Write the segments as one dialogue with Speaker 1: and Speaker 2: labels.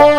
Speaker 1: you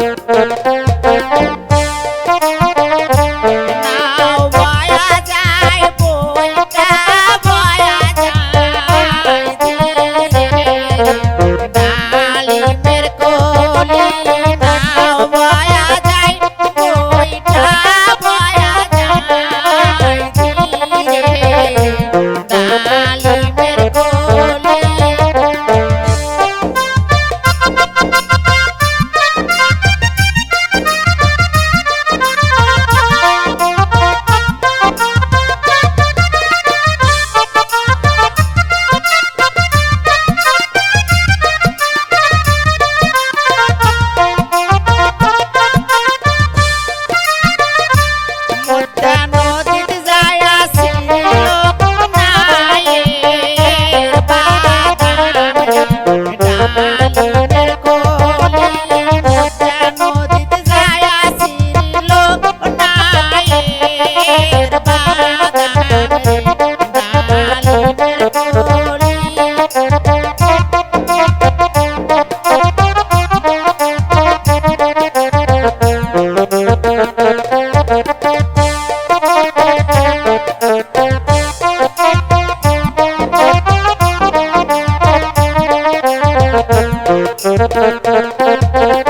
Speaker 1: Thank you. Thank you.